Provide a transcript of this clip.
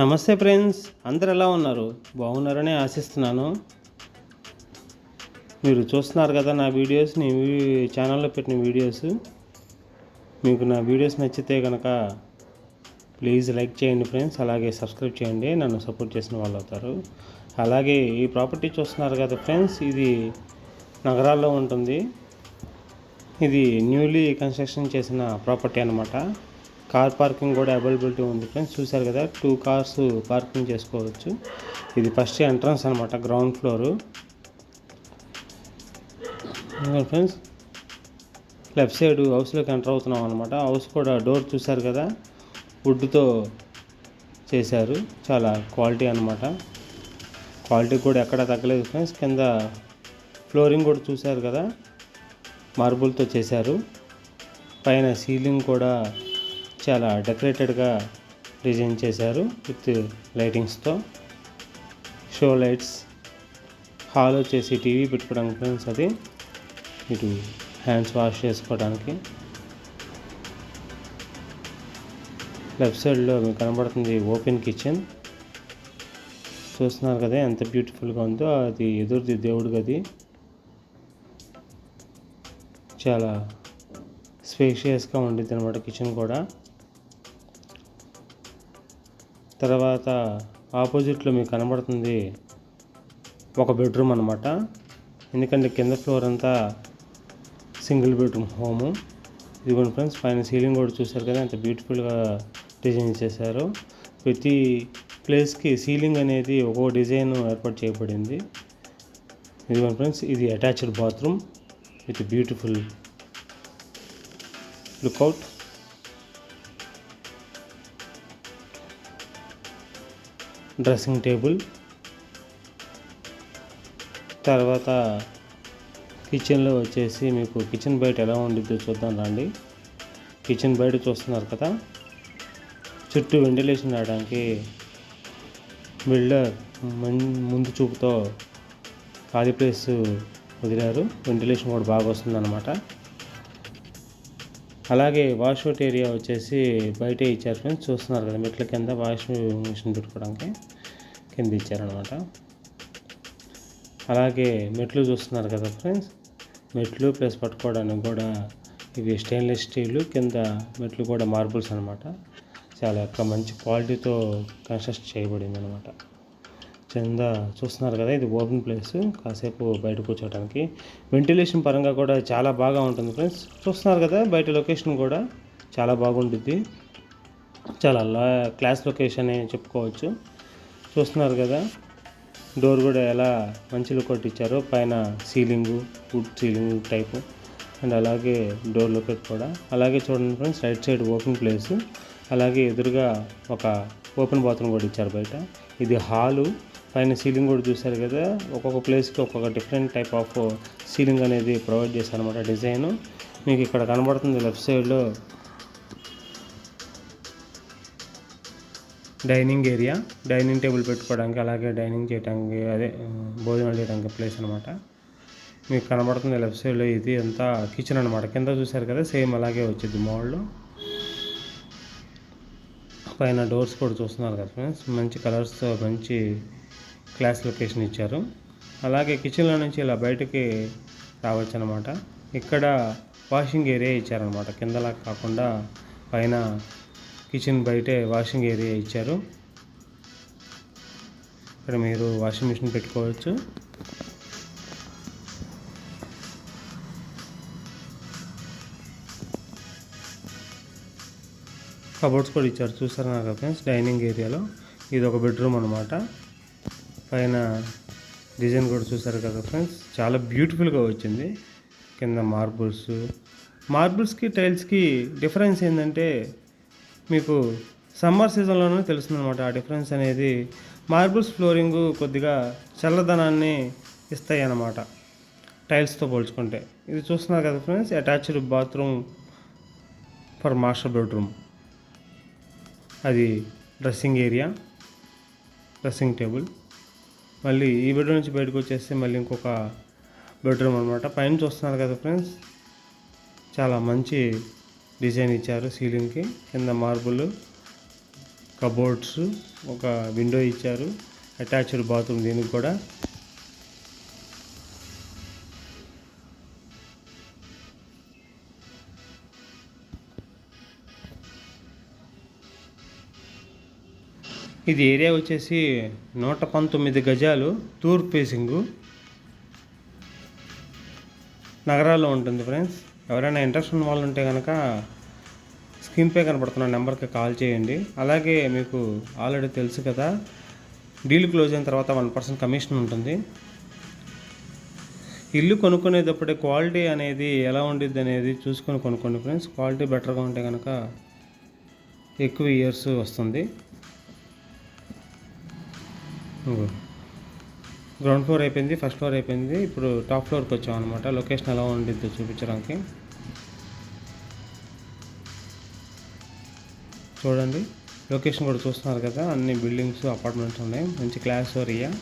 నమస్తే ఫ్రెండ్స్. అందరు ఎలా ఉన్నారు? బాగున్నారని ఆశిస్తున్నాను. మీరు చూస్తున్నారు కదా నా వీడియోస్ నీ ఛానల్లో పెట్టిన వీడియోస్. మీకు నా వీడియోస్ నచ్చితే కనుక ప్లీజ్ లైక్ చేయండి ఫ్రెండ్స్. అలాగే సబ్స్క్రైబ్ చేయండి. నన్ను సపోర్ట్ చేసిన వాళ్ళు అవుతారు. అలాగే ఈ ప్రాపర్టీ చూస్తున్నారు కదా ఫ్రెండ్స్ ఇది నగరాల్లో ఉంటుంది. ఇది న్యూలీ కన్స్ట్రక్షన్ చేసిన ప్రాపర్టీ అనమాట కార్ పార్కింగ్ కూడా అవైలబిలిటీ ఉంది ఫ్రెండ్స్. చూశారు కదా టూ కార్స్ పార్కింగ్ చేసుకోవచ్చు. ఇది ఫస్ట్ ఎంట్రన్స్ అనమాట ground floor friends left side హౌస్లోకి ఎంటర్ అవుతున్నాం అనమాట హౌస్ కూడా డోర్ చూశారు కదా వుడ్తో చేశారు. చాలా క్వాలిటీ అనమాట క్వాలిటీ కూడా ఎక్కడ తగ్గలేదు ఫ్రెండ్స్. కింద ఫ్లోరింగ్ కూడా చూశారు కదా మార్బుల్తో చేశారు. పైన సీలింగ్ కూడా చాలా డెకరేటెడ్గా డిజైన్ చేశారు విత్ లైటింగ్స్తో షో లైట్స్ హాల్ వచ్చేసి టీవీ పెట్టుకోవడానికి ఫ్రెండ్స్ అది. ఇటు హ్యాండ్స్ వాష్ చేసుకోవడానికి. లెఫ్ట్ సైడ్లో మీకు కనబడుతుంది ఓపెన్ కిచెన్ చూస్తున్నారు కదా ఎంత బ్యూటిఫుల్గా ఉందో అది ఎదురుది దేవుడి గది. చాలా స్పేషియస్గా ఉండిద్ది అనమాట కిచెన్ కూడా. తర్వాత ఆపోజిట్లో మీకు కనబడుతుంది ఒక బెడ్రూమ్ అనమాట ఎందుకంటే కింద ఫ్లోర్ అంతా సింగిల్ బెడ్రూమ్ హోము. ఇదిగోండి ఫ్రెండ్స్ పైన సీలింగ్ కూడా చూశారు కదా ఎంత బ్యూటిఫుల్గా డిజైన్ చేశారు. ప్రతి ప్లేస్కి సీలింగ్ అనేది ఒక్కో డిజైన్ ఏర్పాటు చేయబడింది. ఇదిగోండి ఫ్రెండ్స్ ఇది attached bathroom. With beautiful lookout. Dressing table. తర్వాత కిచెన్లో వచ్చేసి మీకు కిచెన్ బయట ఎలా ఉండిద్దో చూద్దాం రండి. కిచెన్ బయట చూస్తున్నారు కదా. చుట్టూ వెంటిలేషన్ రావడానికి బిల్డర్ మం- ముందు చూపుతో ఖాళీ ప్లేస్ వదిలారు. వెంటిలేషన్ కూడా బాగా వస్తుందన్నమాట. అలాగే వాష్అవుట్ ఏరియా వచ్చేసి బయటే ఇచ్చారు ఫ్రెండ్స్ చూస్తున్నారు కదా మెట్ల కింద వాష్ మిషన్ పెట్టుకోవడానికి కింద ఇచ్చారనమాట అలాగే మెట్లు చూస్తున్నారు కదా ఫ్రెండ్స్ మెట్లు ప్లస్ పట్టుకోవడానికి కూడా ఇవి స్టెయిన్లెస్ స్టీల్ కింద మెట్లు కూడా మార్బుల్స్ అనమాట చాలా యొక్క మంచి క్వాలిటీతో కన్స్ట్రక్ట్ చేయబడింది అనమాట కింద చూస్తున్నారు కదా ఇది ఓపెన్ ప్లేస్. కాసేపు బయట కూర్చోవడానికి వెంటిలేషన్ పరంగా కూడా చాలా బాగా ఉంటుంది ఫ్రెండ్స్. చూస్తున్నారు కదా బయట లొకేషన్ కూడా చాలా బాగుంటుంది. చాలా క్లాస్ లొకేషన్ అని చెప్పుకోవచ్చు. చూస్తున్నారు కదా డోర్ కూడా ఎలా మంచి లుక్ ఇచ్చారో పైన ceiling wood ceiling type. And అలాగే డోర్ లొకేట్ కూడా. అలాగే చూడండి friends right side open place. అలాగే ఎదురుగా ఒక ఓపెన్ బాత్రూమ్ కూడా ఇచ్చారు బయట. ఇది హాలు. పైన సీలింగ్ కూడా చూశారు కదా. ఒక్కొక్క ప్లేస్కి ఒక్కొక్క డిఫరెంట్ టైప్ ఆఫ్ సీలింగ్ అనేది ప్రొవైడ్ చేశారు అనమాట డిజైన్. మీకు ఇక్కడ కనబడుతుంది లెఫ్ట్ సైడ్లో డైనింగ్ ఏరియా. డైనింగ్ టేబుల్ పెట్టుకోవడానికి అలాగే డైనింగ్ చేయడానికి అదే భోజనం భోజనాలు చేయడానికి ప్లేస్ అనమాట మీకు కనబడుతుంది లెఫ్ట్ సైడ్లో ఇది అంతా కిచెన్ అనమాట కింద చూశారు కదా సేమ్ అలాగే వచ్చింది మోడల్ పైన డోర్స్ కూడా చూస్తున్నారు కదా ఫ్రెండ్స్. మంచి కలర్స్తో మంచి క్లాస్ లొకేషన్ ఇచ్చారు. అలాగే కిచెన్లో నుంచి ఇలా బయటకి రావచ్చు అనమాట ఇక్కడ వాషింగ్ ఏరియా ఇచ్చారనమాట కిందలా కాకుండా పైన కిచెన్ బయటే వాషింగ్ ఏరియా ఇచ్చారు. ఇక్కడ మీరు వాషింగ్ మిషన్ పెట్టుకోవచ్చు. కబోర్డ్స్ కూడా ఇచ్చారు. చూసారు నాకు ఫ్రెండ్స్ డైనింగ్ ఏరియాలో ఇది ఒక బెడ్రూమ్ అనమాట పైన డిజైన్ కూడా చూసారు కదా ఫ్రెండ్స్. చాలా బ్యూటిఫుల్గా వచ్చింది. కింద మార్బుల్స్. మార్బుల్స్కి టైల్స్కి డిఫరెన్స్ ఏంటంటే మీకు సమ్మర్ సీజన్లోనే తెలుస్తుంది అనమాట ఆ డిఫరెన్స్ అనేది. మార్బుల్స్ ఫ్లోరింగ్ కొద్దిగా చల్లదనాన్ని ఇస్తాయి అన్నమాట టైల్స్తో పోల్చుకుంటే. ఇది చూస్తున్నారు కదా friends attached bathroom for master bedroom. అది డ్రెస్సింగ్ ఏరియా డ్రెస్సింగ్ టేబుల్. మళ్ళీ ఈ బెడ్రూమ్ నుంచి బయటకు వచ్చేస్తే మళ్ళీ ఇంకొక బెడ్రూమ్ అనమాట పైన చూస్తున్నారు కదా ఫ్రెండ్స్ చాలా మంచి డిజైన్ ఇచ్చారు సీలింగ్కి కింద మార్బుల్ కబోర్డ్స్ ఒక విండో ఇచ్చారు. అటాచ్డ్ బాత్రూమ్ దీనికి కూడా. ఇది ఏరియా వచ్చేసి నూట పంతొమ్మిది గజాలు తూర్పు ఫేసింగు నగరాల్లో ఉంటుంది ఫ్రెండ్స్ ఎవరైనా ఇంట్రెస్ట్ ఉన్న వాళ్ళు ఉంటే కనుక స్క్రీన్ పే కనపడుతున్న నెంబర్కి కాల్ చేయండి. అలాగే మీకు ఆల్రెడీ తెలుసు కదా డీల్ క్లోజ్ అయిన తర్వాత వన్ పర్సెంట్ కమిషన్ ఉంటుంది. ఇల్లు కొనుక్కునేటప్పుడే క్వాలిటీ అనేది ఎలా ఉండిద్ది అనేది చూసుకొని కొనుక్కోండి ఫ్రెండ్స్ క్వాలిటీ బెటర్గా ఉంటే కనుక ఎక్కువ ఇయర్స్ వస్తుంది. Hmm. గ్రౌండ్ ఫ్లోర్ అయిపోయింది ఫస్ట్ ఫ్లోర్ అయిపోయింది. ఇప్పుడు టాప్ ఫ్లోర్కి వచ్చాం అనమాట లొకేషన్ ఎలా ఉండిద్దో చూపించడానికి. చూడండి. లొకేషన్ కూడా చూస్తున్నారు కదా. అన్ని బిల్డింగ్స్ అపార్ట్మెంట్స్ ఉన్నాయి. మంచి క్లాస్ ఏరియా